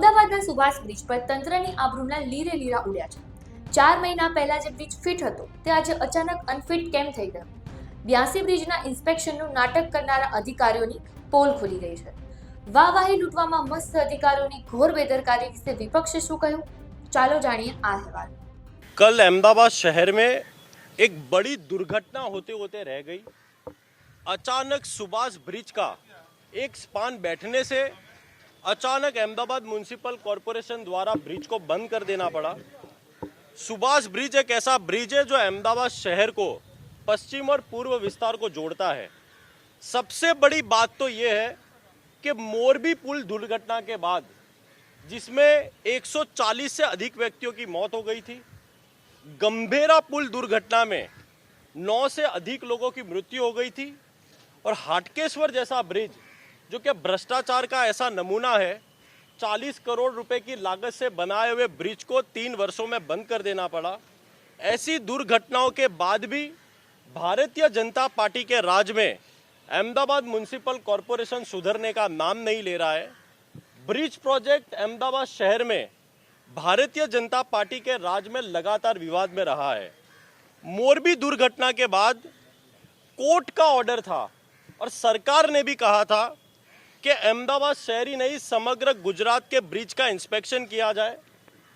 અમદાવાદના સુભાષ બ્રિજ પર તંત્રની આબરૂના લીરે લીરા ઉડ્યા છે ચાર મહિના પહેલા જે બ્રિજ ફિટ હતો તે આજે અચાનક અનફિટ કેમ થઈ ગયો બ્યાસી બ્રિજના ઇન્સ્પેક્શનનું નાટક કરનારા અધિકારીઓની પોલ ખુલી ગઈ છે વાહવાહી લૂંટવામાં મસ્ત અધિકારીઓની ઘોર બેદરકારી વિશે વિપક્ષે શું કહ્યું ચાલો જાણીએ આ અહેવાલ कल अहमदाबाद शहर में एक बड़ी दुर्घटना होते होते रह गई अचानक सुभाष ब्रिज का एक स्पान बैठने से अचानक अहमदाबाद म्यूनिसिपल कॉरपोरेशन द्वारा ब्रिज को बंद कर देना पड़ा। सुभाष ब्रिज एक ऐसा ब्रिज है जो अहमदाबाद शहर को, पश्चिम और पूर्व विस्तार को जोड़ता है। सबसे बड़ी बात तो ये है कि मोरबी पुल दुर्घटना के बाद, जिसमें 140 से अधिक व्यक्तियों की मौत हो गई थी, गंभीरा पुल दुर्घटना में नौ से अधिक लोगों की मृत्यु हो गई थी, और हाटकेश्वर जैसा ब्रिज जो कि भ्रष्टाचार का ऐसा नमूना है 40 करोड़ रुपए की लागत से बनाए हुए ब्रिज को तीन वर्षों में बंद कर देना पड़ा। ऐसी दुर्घटनाओं के बाद भी भारतीय जनता पार्टी के राज में अहमदाबाद म्यूनिसिपल कॉरपोरेशन सुधरने का नाम नहीं ले रहा है। ब्रिज प्रोजेक्ट अहमदाबाद शहर में भारतीय जनता पार्टी के राज में लगातार विवाद में रहा है। मोरबी दुर्घटना के बाद कोर्ट का ऑर्डर था और सरकार ने भी कहा था कि अहमदाबाद शहर ही नहीं, समग्र गुजरात के ब्रिज का इंस्पेक्शन किया जाए।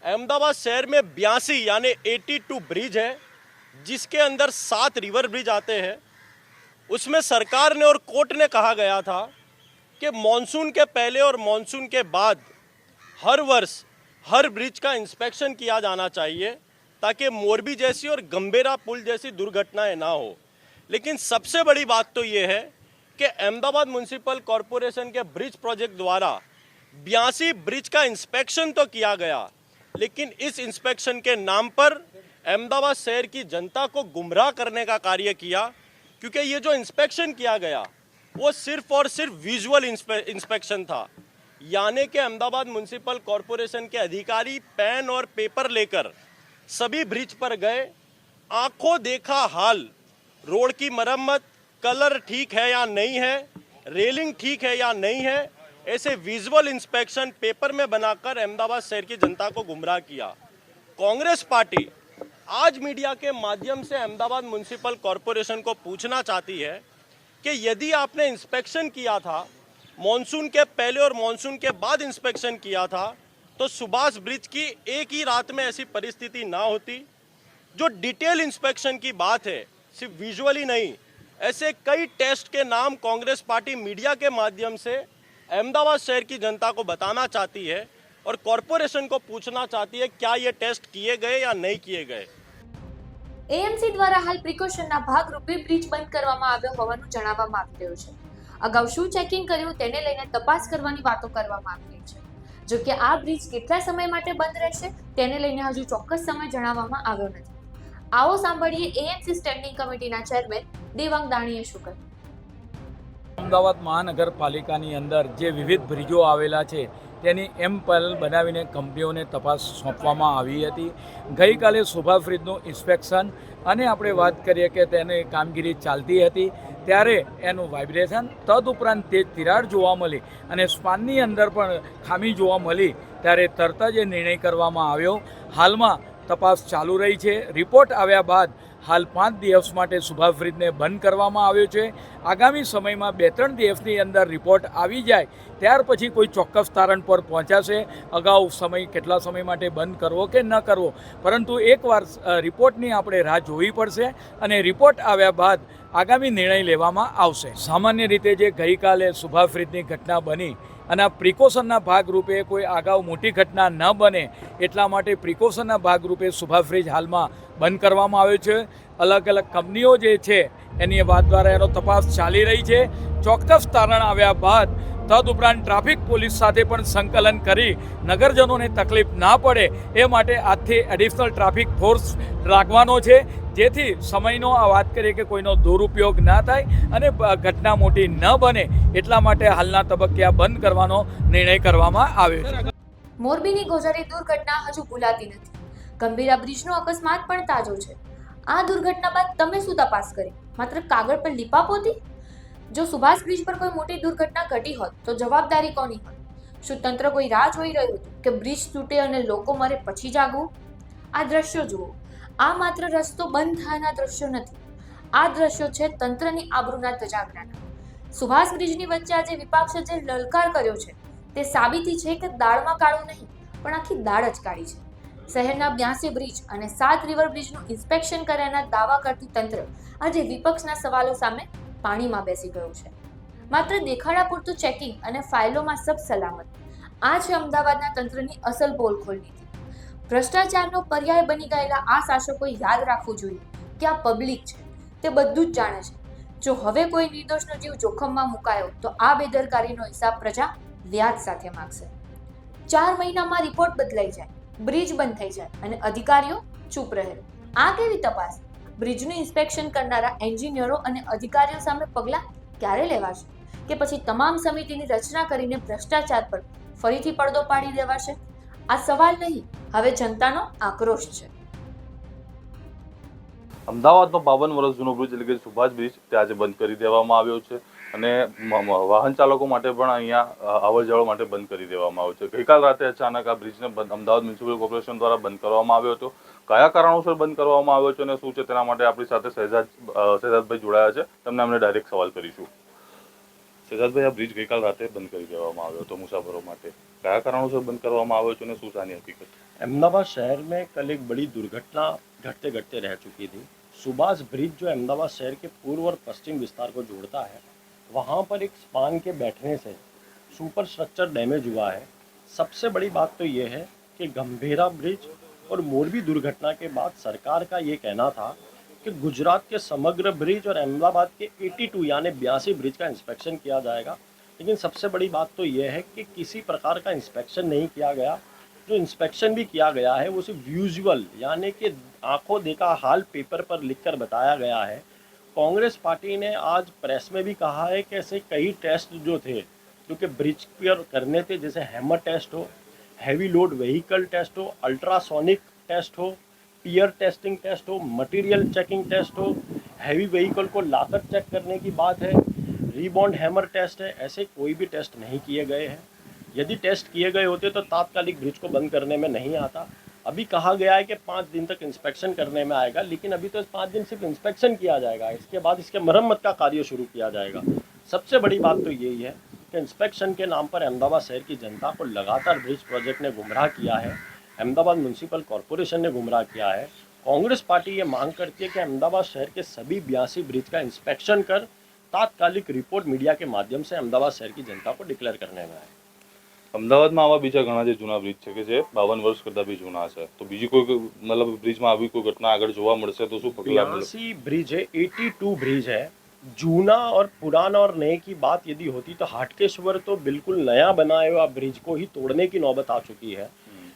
अहमदाबाद शहर में बयासी, यानी 82 ब्रिज है, जिसके अंदर सात रिवर ब्रिज आते हैं। उसमें सरकार ने और कोर्ट ने कहा गया था कि मॉनसून के पहले और मॉनसून के बाद हर वर्ष हर ब्रिज का इंस्पेक्शन किया जाना चाहिए, ताकि मोरबी जैसी और गंभीरा पुल जैसी दुर्घटनाएँ ना हो। लेकिन सबसे बड़ी बात तो ये है कि अहमदाबाद म्यूनिसिपल कॉरपोरेशन के ब्रिज प्रोजेक्ट द्वारा बयासी ब्रिज का इंस्पेक्शन तो किया गया, लेकिन इस इंस्पेक्शन के नाम पर अहमदाबाद शहर की जनता को गुमराह करने का कार्य किया, क्योंकि ये जो इंस्पेक्शन किया गया, वो सिर्फ़ और सिर्फ़ विजुअल इंस्पेक्शन था। यानी कि अहमदाबाद म्यूनिसिपल कॉरपोरेशन के अधिकारी पेन और पेपर लेकर सभी ब्रिज पर गए, आँखों देखा हाल, रोड की मरम्मत कलर ठीक है या नहीं है, रेलिंग ठीक है या नहीं है, ऐसे विजुअल इंस्पेक्शन पेपर में बनाकर अहमदाबाद शहर की जनता को गुमराह किया। कांग्रेस पार्टी आज मीडिया के माध्यम से अहमदाबाद म्यूनिसिपल कॉरपोरेशन को पूछना चाहती है कि यदि आपने इंस्पेक्शन किया था, मॉनसून के पहले और मॉनसून के बाद इंस्पेक्शन किया था तो सुभाष ब्रिज की एक ही रात में ऐसी परिस्थिति ना होती, जो डिटेल इंस्पेक्शन की बात है, सिर्फ़ विजुअली नहीं ऐसे कई टेस्ट के नाम कांग्रेस पार्टी मीडिया के माध्यम से अहमदाबाद शहर की जनता को बताना चाहती है और कॉरपोरेशन को पूछना चाहती है क्या ये टेस्ट किए गए या नहीं किए गए એએમસી દ્વારા હાલ પ્રિકોશનના ભાગરૂપે બ્રિજ બંધ કરવામાં આવ્યો હોવાનું જણાવવામાં આવી રહ્યું છે અગાઉ શું ચેકિંગ કર્યું તેને લઈને તપાસ કરવાની વાતો કરવામાં આવી રહી છે જો કે આ બ્રિજ કેટલા સમય માટે બંધ રહેશે તેને લઈને હજુ ચોક્કસ સમય જણાવવામાં આવ્યો નથી આવો સાંભળીએ એએમસી સ્ટેન્ડિંગ કમિટીના ચેરમેન દેવાંગ દાણીએ શું કહ્યું? અમદાવાદ મહાનગરપાલિકાની અંદર જે વિવિધ બ્રિજો આવેલા છે, તેની એમ પહેલ બનાવીને કંપનીઓને તપાસ સોંપવામાં આવી હતી. ગઈકાલે શોભા બ્રિજનું ઇન્સ્પેક્શન અને આપણે વાત કરીએ કે તેની કામગીરી ચાલતી હતી, ત્યારે એનું વાઇબ્રેશન તદુપરાંત તેજ તિરાડ જોવા મળી અને સ્પાનની અંદર પણ ખામી જોવા મળી, ત્યારે તરત જ એ નિર્ણય કરવામાં આવ્યો. હાલમાં તપાસ ચાલુ રહી છે. રિપોર્ટ આવ્યા બાદ હાલ પાંચ દિવસ માટે સુભાષ બ્રિજને બંધ કરવામાં આવ્યો છે. આગામી સમયમાં બે ત્રણ દિવસની અંદર રિપોર્ટ આવી જાય, ત્યાર પછી કોઈ ચોક્કસ તારણ પર પહોંચાશે. અગાઉ સમય કેટલા સમય માટે બંધ કરવો કે ન કરવો, પરંતુ એકવાર રિપોર્ટની આપણે રાહ જોવી પડશે અને રિપોર્ટ આવ્યા બાદ આગામી નિર્ણય લેવામાં આવશે. સામાન્ય રીતે જે ગઈકાલે સુભાષ બ્રિજની ઘટના બની અને આ પ્રિકોશનના ભાગરૂપે કોઈ અગાઉ મોટી ઘટના ન બને એટલા માટે પ્રિકોશનના ભાગરૂપે સુભાષ ફ્રિજ હાલમાં બંધ કરવામાં આવ્યો છે. અલગ અલગ કંપનીઓ જે છે, એની વાત દ્વારા એનો તપાસ ચાલી રહી છે. ચોક્કસ તારણ આવ્યા બાદ તદુપરાંત ટ્રાફિક પોલીસ સાથે પણ સંકલન કરી નગરજનોને તકલીફ ના પડે એ માટે આજથી એડિશનલ ટ્રાફિક ફોર્સ રાખવાનો છે. જેથી સમયનો આ વાત કરીએ કે કોઈનો દુરુપયોગ ના થાય અને ઘટના મોટી ન બને એટલા માટે હાલના તબક્કે આ બંધ કરવાનો નિર્ણય કરવામાં આવ્યો છે. મોરબીની ગોઝારી દુર્ઘટના હજુ ભૂલાતી નથી. ગંભીરા બ્રિજનો અકસ્માત પણ તાજો છે. આ દુર્ઘટના બાદ તમે શું તપાસ કરી? માત્ર કાગળ પર લીપાપોતી જો સુભાષ બ્રિજ પર કોઈ મોટી દુર્ઘટના ઘટી હોત, તો જવાબદારી કોની હોત? શું તંત્ર કોઈ રાહ જોઈ રહ્યું કે બ્રિજ તૂટે અને લોકો મરે પછી જાગવું? આ દ્રશ્યો જુઓ. આ માત્ર રસ્તો બંધ થયાના દ્રશ્યો નથી. આ દ્રશ્યો છે તંત્રની આબરૂના તજાગરાના સુભાષ બ્રિજની વચ્ચે આજે વિપક્ષે જે લલકાર કર્યો છે, તે સાબિતી છે કે દાળમાં કાળું નહીં, પણ આખી દાળ જ કાળી છે. શહેરના બ્યાસી બ્રિજ અને સાત રિવર બ્રિજનું ઇન્સ્પેક્શન કર્યાના દાવા કરતું તંત્ર આજે વિપક્ષના સવાલો સામે પાણીમાં બેસી ગયું છે. માત્ર દેખાડા પૂરતું ચેકિંગ અને ફાઇલોમાં સબ સલામત. આ છે અમદાવાદના તંત્રની અસલ પોલખોલ નીતિ ભ્રષ્ટાચારનો પર્યાય બની ગયેલા આ શાસકોએ યાદ રાખવું જોઈએ કે આ પબ્લિક છે. તે બધું જ જાણે છે. જો હવે કોઈ નિર્દોષનો જીવ જોખમમાં મુકાયો, તો આ બેદરકારીનો હિસાબ પ્રજા વ્યાજ સાથે માગશે. ચાર મહિનામાં રિપોર્ટ બદલાઈ જાય, બ્રિજ બંધ થઈ જાય અને અધિકારીઓ ચૂપ રહે. આ કેવી તપાસ? બ્રિજનું ઇન્સ્પેક્શન કરનારા એન્જિનિયરો અને અધિકારીઓ સામે પગલાં ક્યારે લેવાશે? કે પછી તમામ સમિતિની રચના કરીને ભ્રષ્ટાચાર પર ફરીથી પડદો પાડી દેવાશે? આ સવાલ નહીં, હવે જનતાનો આક્રોશ છે. અમદાવાદનો બાવન વર્ષ જૂનો બ્રિજ એટલે કે સુભાષ બ્રિજ તે આજે બંધ કરી દેવામાં આવ્યો છે. અને મ- મ- વાહન ચાલકો માટે પણ અહીંયા અવર જવર માટે બંધ કરી દેવામાં આવ્યો છે ગઈકાલ રાતે અચાનક આ બ્રિજને બંધ અમદાવાદ મ્યુનિસિપલ કોર્પોરેશન દ્વારા બંધ કરવામાં આવ્યો હતો કયા કારણોસર બંધ કરવામાં આવ્યો છે અને શું છે તેના માટે આપણી સાથે શહેજાદ અ, શહેજાદભાઈ જોડાયા છે તમને અમને ડાયરેક્ટ સવાલ કરીશું શહેજાદભાઈ આ બ્રિજ ગઈકાલ રાતે બંધ કરી દેવામાં આવ્યો હતો મુસાફરો માટે કયા કારણોસર બંધ કરવામાં આવ્યો છે અને શું છે આની હકીકત अहमदाबाद शहर में कल एक बड़ी दुर्घटना घटते घटते रह चुकी थी सुभाष ब्रिज जो अहमदाबाद शहर के पूर्व और पश्चिम विस्तार को जोड़ता है वहाँ पर एक स्पान के बैठने से सुपर स्ट्रक्चर डैमेज हुआ है। सबसे बड़ी बात तो ये है कि गंभीरा ब्रिज और मोरबी दुर्घटना के बाद सरकार का ये कहना था कि गुजरात के समग्र ब्रिज और अहमदाबाद के 82 यानी बयासी ब्रिज का इंस्पेक्शन किया जाएगा। लेकिन सबसे बड़ी बात तो ये है कि किसी प्रकार का इंस्पेक्शन नहीं किया गया। जो इंस्पेक्शन भी किया गया है, वो सिर्फ़ विजुअल यानी कि आँखों देखा हाल पेपर पर लिखकर बताया गया है कांग्रेस पार्टी ने आज प्रेस में भी कहा है कि ऐसे कई टेस्ट जो थे, जो कि ब्रिज पर करने थे, जैसे हैमर टेस्ट हो, हैवी लोड व्हीकल टेस्ट हो, अल्ट्रासोनिक टेस्ट हो, पियर टेस्टिंग टेस्ट हो, मटेरियल चेकिंग टेस्ट हो, हैवी व्हीकल को लाकर चेक करने की बात है, रीबॉन्ड हैमर टेस्ट है, ऐसे कोई भी टेस्ट नहीं किए गए हैं। यदि टेस्ट किए गए होते तो तात्कालिक ब्रिज को बंद करने में नहीं आता। अभी कहा गया है कि पाँच दिन तक इंस्पेक्शन करने में आएगा, लेकिन अभी तो इस पाँच दिन सिर्फ़ इंस्पेक्शन किया जाएगा। इसके बाद इसके मरम्मत का कार्य शुरू किया जाएगा। सबसे बड़ी बात तो यही है कि इंस्पेक्शन के नाम पर अहमदाबाद शहर की जनता को लगातार ब्रिज प्रोजेक्ट ने गुमराह किया है। अहमदाबाद म्यूनसिपल कॉरपोरेशन ने गुमराह किया है। कांग्रेस पार्टी ये मांग करती है कि अहमदाबाद शहर के सभी बयासी ब्रिज का इंस्पेक्शन कर, तात्कालिक रिपोर्ट मीडिया के माध्यम से अहमदाबाद शहर की जनता को डिक्लेयर करने में आए। અમદાવાદમાં આવા બીજા ઘણા જે જૂના બ્રિજ છે કે જે બાવન વર્ષ કરતાં બી જૂના છે તો બીજી કોઈ મતલબ બ્રિજમાં આવી કોઈ ઘટના આગળ જોવા મળશે તો શું પગલાં મળે बयासी ब्रिज है 82 ब्रिज है जूना और पुराना और नए की बात यदि होती तो हाटकेश्वर तो बिल्कुल नया बनाए हुआ ब्रिज को ही तोड़ने की नौबत आ चुकी है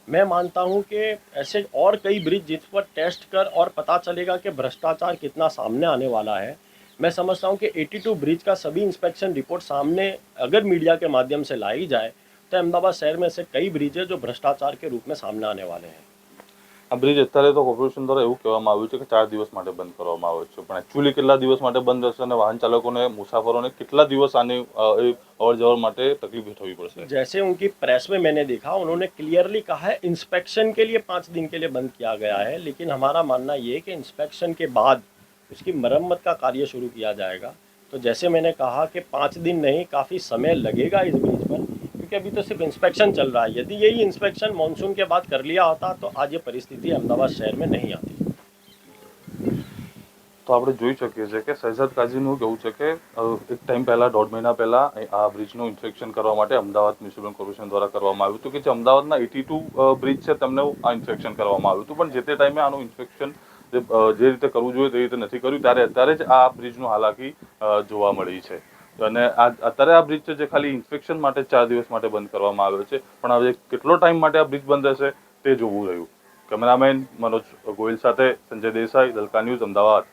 मैं मानता हूं कि ऐसे और कई ब्रिज जिस पर टेस्ट कर और पता चलेगा कि भ्रष्टाचार कितना सामने आने वाला है मैं समझता हूं कि 82 ब्रिज का सभी इंस्पेक्शन रिपोर्ट सामने अगर मीडिया के माध्यम से लाई जाए तो अहमदाबाद शहर में ऐसे कई ब्रिज है जो भ्रष्टाचार के रूप में सामने आने वाले हैं આ બ્રિજ અત્યારે તો કોર્પોરેશન દ્વારા એવું કહેવામાં આવ્યું છે કે ચાર દિવસ માટે બંધ કરવામાં આવ્યો છે પણ એકચ્યુઅલી કેટલા દિવસ માટે બંધ રહેશે અને વાહન ચાલકોને મુસાફરોને કેટલા દિવસ આની અવર જવર માટે તકલીફ ઉઠાવવી પડશે जैसे उनकी प्रेस में मैंने देखा उन्होंने क्लियरली कहा है इंस्पेक्शन के लिए पाँच दिन के लिए बंद किया गया है लेकिन हमारा मानना ये है कि इंस्पेक्शन के बाद उसकी मरम्मत का कार्य शुरू किया जाएगा तो जैसे मैंने कहा कि पाँच दिन नहीं काफ़ी समय लगेगा इस ब्रिज पर क्योंकि अभी तो सिर्फ इंस्पेक्शन चल रहा है यदि यही इंस्पेक्शन मानसून के बाद कर लिया होता तो आज ये परिस्थिति अहमदाबाद शहर में नहीं आती તો આપણે જોઈ શકીએ છીએ કે શહેજાદ કાઝીનું કહેવું છે કે અ, એક ટાઈમ પહેલા દોઢ મહિના પહેલા અહીં આ બ્રિજનું ઇન્સ્પેક્શન કરવા માટે અમદાવાદ મ્યુનિસિપલ કોર્પોરેશન દ્વારા કરવામાં આવ્યું હતું કે જે અમદાવાદના એટી ટુ બ્રિજ છે તેમને આ ઇન્સ્પેક્શન કરવામાં આવ્યું હતું પણ જે તે ટાઈમે આનું ઇન્સ્પેક્શન જે અ, જે રીતે કરવું જોઈએ તે રીતે નથી કર્યું ત્યારે અત્યારે જ આ બ્રિજનું હાલાકી અ, જોવા મળી છે અને આ અત્યારે આ બ્રિજ છે જે ખાલી ઇન્સ્પેક્શન માટે ચાર દિવસ માટે બંધ કરવામાં આવ્યો છે. પણ હવે કેટલો ટાઈમ માટે આ બ્રિજ બંધ રહેશે તે જોવું રહ્યું. કેમેરામેન મનોજ ગોયલ સાથે સંજય દેસાઈ, દલકા ન્યૂઝ, અમદાવાદ.